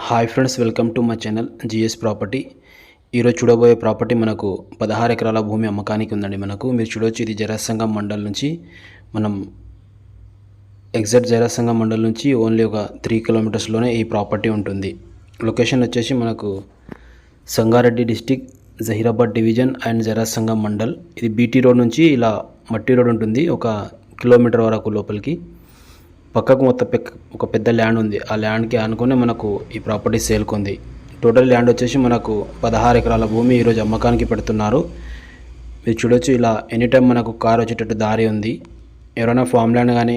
Hi friends welcome to my channel G S property. ఈరోజు చూడబోయే property మనకు పదహారు ఎకరాల భూమి అమ్మకానికి ఉందండి మనకు. మీరు చూడవచ్చు ఇది జరాసంగం మండల్ నుంచి మనం ఎగ్జాక్ట్ జరాసంగం మండల్ నుంచి ఓన్లీ ఒక త్రీ కిలోమీటర్స్లోనే ఈ ప్రాపర్టీ ఉంటుంది. లొకేషన్ వచ్చేసి మనకు Sangareddy district Zaheerabad division and Jarasangam mandal. ఇది బీటీ రోడ్ నుంచి ఇలా మట్టి రోడ్ ఉంటుంది ఒక కిలోమీటర్ వరకు లోపలికి. పక్కకు మొత్తం పెక్ ఒక పెద్ద ల్యాండ్ ఉంది. ఆ ల్యాండ్కి ఆనుకొని మనకు ఈ ప్రాపర్టీ సేల్కొంది. టోటల్ ల్యాండ్ వచ్చేసి మనకు పదహారు ఎకరాల భూమి ఈరోజు అమ్మకానికి పెడుతున్నారు. మీరు చూడొచ్చు ఇలా ఎనీ టైం మనకు కార్ వచ్చేటట్టు దారి ఉంది. ఎవరైనా ఫామ్ ల్యాండ్ కానీ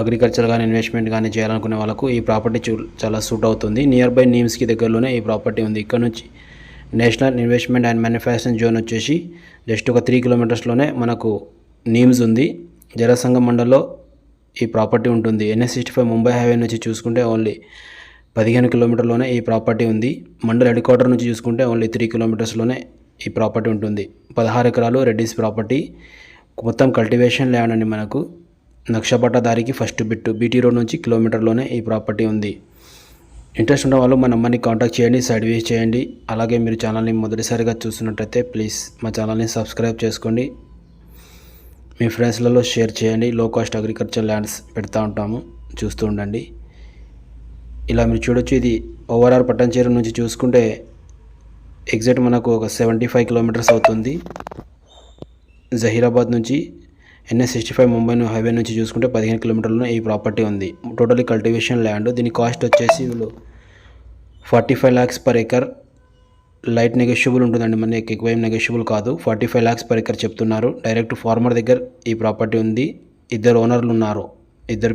అగ్రికల్చర్ కానీ ఇన్వెస్ట్మెంట్ కానీ చేయాలనుకునే వాళ్ళకు ఈ ప్రాపర్టీ చూ చాలా సూట్ అవుతుంది. నియర్ బై నీమ్స్కి దగ్గరలోనే ఈ ప్రాపర్టీ ఉంది. ఇక్కడ నుంచి national investment and manufacturing zone వచ్చేసి జస్ట్ ఒక త్రీ కిలోమీటర్స్లోనే మనకు నీమ్స్ ఉంది. జలసంగ మండల్లో ఈ ప్రాపర్టీ ఉంటుంది. NH sixty five Mumbai highway నుంచి చూసుకుంటే ఓన్లీ పదిహేను కిలోమీటర్లోనే ఈ ప్రాపర్టీ ఉంది. మండల్ హెడ్ క్వార్టర్ నుంచి చూసుకుంటే ఓన్లీ త్రీ కిలోమీటర్స్లోనే ఈ ప్రాపర్టీ ఉంటుంది. పదహారు ఎకరాలు రెడ్డిస్ ప్రాపర్టీ. మొత్తం కల్టివేషన్ ల్యాండ్ అండి మనకు. నక్షపట్టదారికి ఫస్ట్ బిట్టు. బీటీ రోడ్ నుంచి కిలోమీటర్లోనే ఈ ప్రాపర్టీ ఉంది. ఇంట్రెస్ట్ ఉన్న వాళ్ళు మా నెంబర్ని కాంటాక్ట్ చేయండి సైడ్ వేస్ చేయండి. అలాగే మీరు ఛానల్ని మొదటిసారిగా చూస్తున్నట్టయితే ప్లీజ్ మా ఛానల్ని సబ్స్క్రైబ్ చేసుకోండి. మీ ఫ్రెండ్స్లలో షేర్ చేయండి. లో కాస్ట్ అగ్రికల్చర్ ల్యాండ్స్ పెడతా ఉంటాము. చూస్తూ ఉండండి. ఇలా మీరు చూడొచ్చు ఇది ఓవరాల్ పట్టంచేరు నుంచి చూసుకుంటే ఎగ్జాక్ట్ మనకు ఒక సెవెంటీ ఫైవ్ కిలోమీటర్స్ అవుతుంది. జహీరాబాద్ నుంచి NH sixty five Mumbai highway నుంచి చూసుకుంటే పదిహేను కిలోమీటర్లలో ఈ ప్రాపర్టీ ఉంది. Totally cultivation land. దీని కాస్ట్ వచ్చేసి వీళ్ళు forty five lakhs per acre light negotiable ఉంటుందండి మనకి ఎక్కువ ఏం నెగోషియబుల్ కాదు. Forty five lakhs per acre చెప్తున్నారు. డైరెక్ట్ ఫార్మర్ దగ్గర ఈ ప్రాపర్టీ ఉంది. ఇద్దరు ఓనర్లు ఉన్నారు. ఇద్దరు